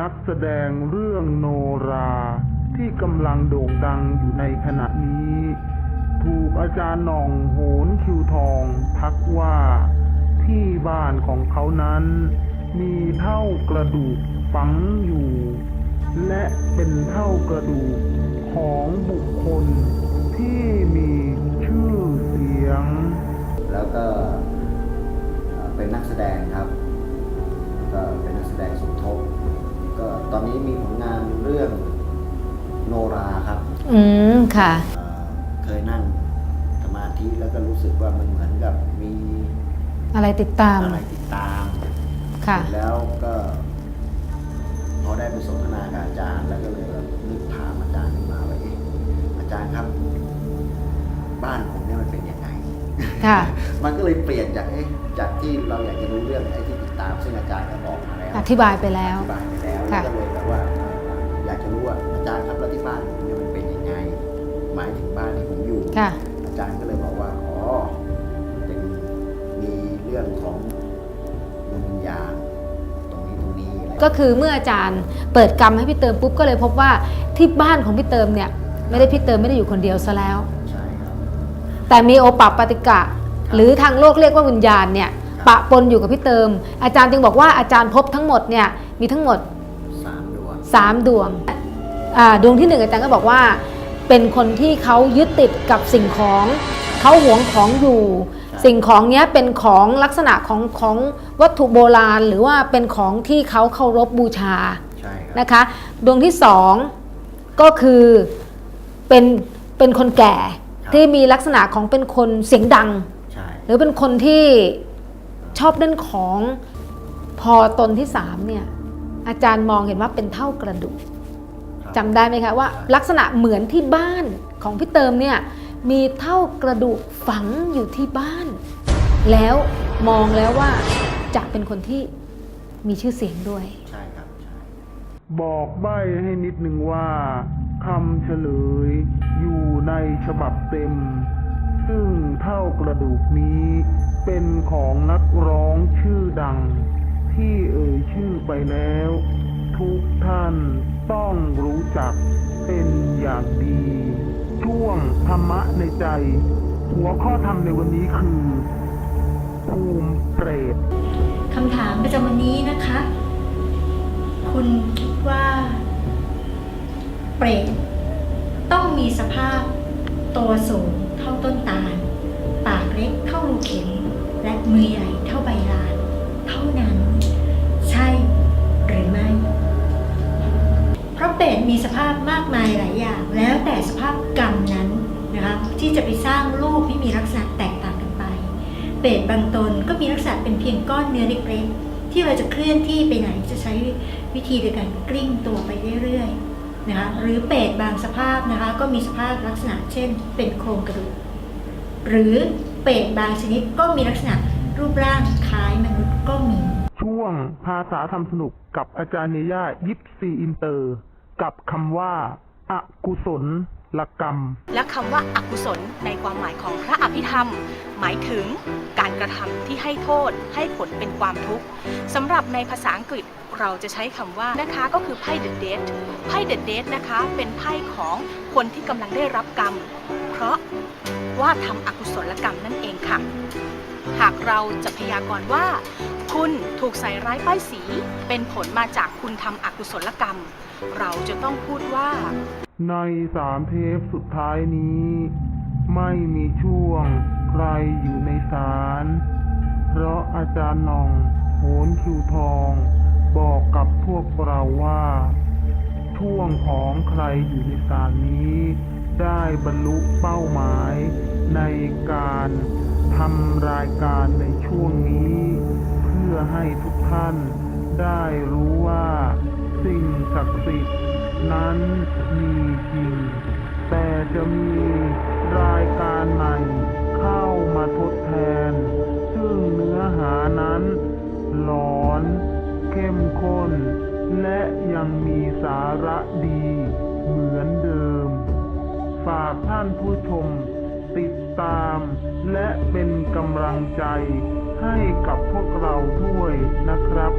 นักแสดงเรื่องโนราที่กำลังโด่งดังอยู่ในขณะนี้ ถูกอาจารย์หน่องโหนคิวทองทักว่าที่บ้านของเขานั้น มีเท่ากระดูกฝังอยู่ และเป็นเท่ากระดูกของบุคคลที่มีชื่อเสียง แล้วก็เป็นนักแสดงครับ ก็เป็นนักแสดง นนี้มีผลงานเรื่องโนราครับอืมค่ะ เอ่อเคยนั่งสมาธิแล้วก็รู้สึกว่ามันเหมือนกับมีอะไรติดตามอะไรติดตามค่ะ เสร็จแล้วก็พอได้ไปสนทนากับอาจารย์ แล้วก็เลยแบบนึกถามอาจารย์ขึ้นมาว่าเอ๊ะอาจารย์ครับ บ้านผมเนี่ยมันเป็นยังไง ค่ะ มันก็เลยเปลี่ยนจากเอ๊ะจากที่เราอยากจะรู้เรื่องไอ้ที่ติดตามซึ่งอาจารย์ก็บอกมาแล้ว อธิบายไปแล้วอธิบายไปแล้วค่ะแล้วก็เลยแบบว่า อยากจะรู้ว่าอาจารย์ครับแล้วที่บ้านผมเนี่ยมันเป็นยังไง หมายถึงบ้านที่ผมอยู่ ค่ะ อาจารย์ก็เลยบอกว่า อ๋อเป็นมีเรื่องของดวงวิญญาณตรงนี้ตรงนี้อะไรก็คือเมื่ออาจารย์เปิดกรรมให้พี่เติมปุ๊บก็เลยพบว่าที่บ้านของพี่เติมเนี่ย ไม่ได้พี่เติมไม่ได้อยู่คนเดียวซะแล้ว ใช่ครับ แต่มีโอปัปปฏิกะ หรือทางโลกเรียกว่าวิญญาณเนี่ยครับ ปะปนอยู่กับพี่เติม อาจารย์จึงบอกว่าอาจารย์พบทั้งหมดเนี่ยมีทั้งหมดสามดวง3ดวงอ่าดวงที่หนึ่งอาจารย์ก็บอกว่า เป็นคนที่เขายึดติดกับสิ่งของเขาหวงของอยู่ครับสิ่งของเนี้ยเป็นของลักษณะของของวัตถุโบราณ หรือว่าเป็นของที่เขาเคารพบูชาใช่ครับนะคะ ดวงที่สองก็คือเป็นเป็นคนแก่ครับที่มีลักษณะของเป็นคนเสียงดัง ใช่ หรือเป็นคนที่ ชอบเล่นของพอตนที่สามเนี่ยอาจารย์มองเห็นว่าเป็นเท่ากระดูกครับจำได้ไหมคะว่า ลักษณะเหมือนที่บ้านของพี่เติมเนี่ยมีเท่ากระดูกฝังอยู่ที่บ้าน แล้วมองแล้วว่าจะเป็นคนที่มีชื่อเสียงด้วยใช่ครับใช่บอกใบ้ให้นิดนึงว่าคำเฉลยอยู่ในฉบับเต็ม ซึ่งเท่ากระดูกนี้ เป็นของนักร้องชื่อดัง ที่เอ่ยชื่อไปแล้ว ทุกท่านต้องรู้จักเป็นอย่างดี ช่วงธรรมะในใจ หัวข้อธรรมในวันนี้คือภูมิเปรตคำถามประจำวันนี้นะคะ คุณคิดว่า เปรตต้องมีสภาพตัวสูงเท่าต้นตาลปากเล็กเท่ารูเข็ม และมือใหญ่เท่าใบลาน เท่านั้น ใช่หรือไม่ เพราะเปรตมีสภาพมากมายหลายอย่าง แล้วแต่สภาพกรรมนั้นนะคะที่จะไปสร้างรูปที่มีลักษณะแตกต่างกันไป เปรตบางตนก็มีลักษณะเป็นเพียงก้อนเนื้อเล็กๆ ที่เราจะเคลื่อนที่ไปไหนจะใช้วิธีโดยการกลิ้งตัวไปเรื่อยๆนะคะหรือเปรตบางสภาพนะคะก็มีสภาพลักษณะเช่น เป็นโครงกระดูกหรือ เปรตบางชนิดก็มีลักษณะรูปร่างคล้ายมนุษย์ก็มี ช่วงภาษาทำสนุกกับอาจารย์เนย่ายิปซีอินเตอร์ กับคำว่าอากุศลลกรรม และคำว่าอากุศลในความหมายของพระอภิธรรม หมายถึงการกระทำที่ให้โทษให้ผลเป็นความทุกข์สำหรับในภาษาอังกฤษเราจะใช้คำว่านะคะก็คือไพ่ the dead ไพ่ the dead นะคะเป็นไพ่ของ คนที่กำลังได้รับกรรม เพราะว่าทำอกุศลกรรมนั่นเองค่ะ หากเราจะพยากรณ์ว่า คุณถูกใส่ร้ายป้ายสี เป็นผลมาจากคุณทำอกุศลกรรม เราจะต้องพูดว่า ในสามเทปสุดท้ายนี้ ไม่มีช่วงใครอยู่ในศาลเพราะอาจารย์นองโหนคิวทอง บอกกับพวกเราว่า ช่วงของใครอยู่ในศาลนี้ ได้บรรลุเป้าหมายในการทำรายการในช่วงนี้ เพื่อให้ทุกท่านได้รู้ว่าสิ่งศักดิ์สิทธิ์นั้นมีจริง แต่จะมีรายการใหม่เข้ามาทดแทน ซึ่งเนื้อหานั้น หลอน เข้มข้น และยังมีสาระดีเหมือนเดิม ฝากท่านผู้ชมติดตามและเป็นกำลังใจให้กับพวกเราด้วยนะครับ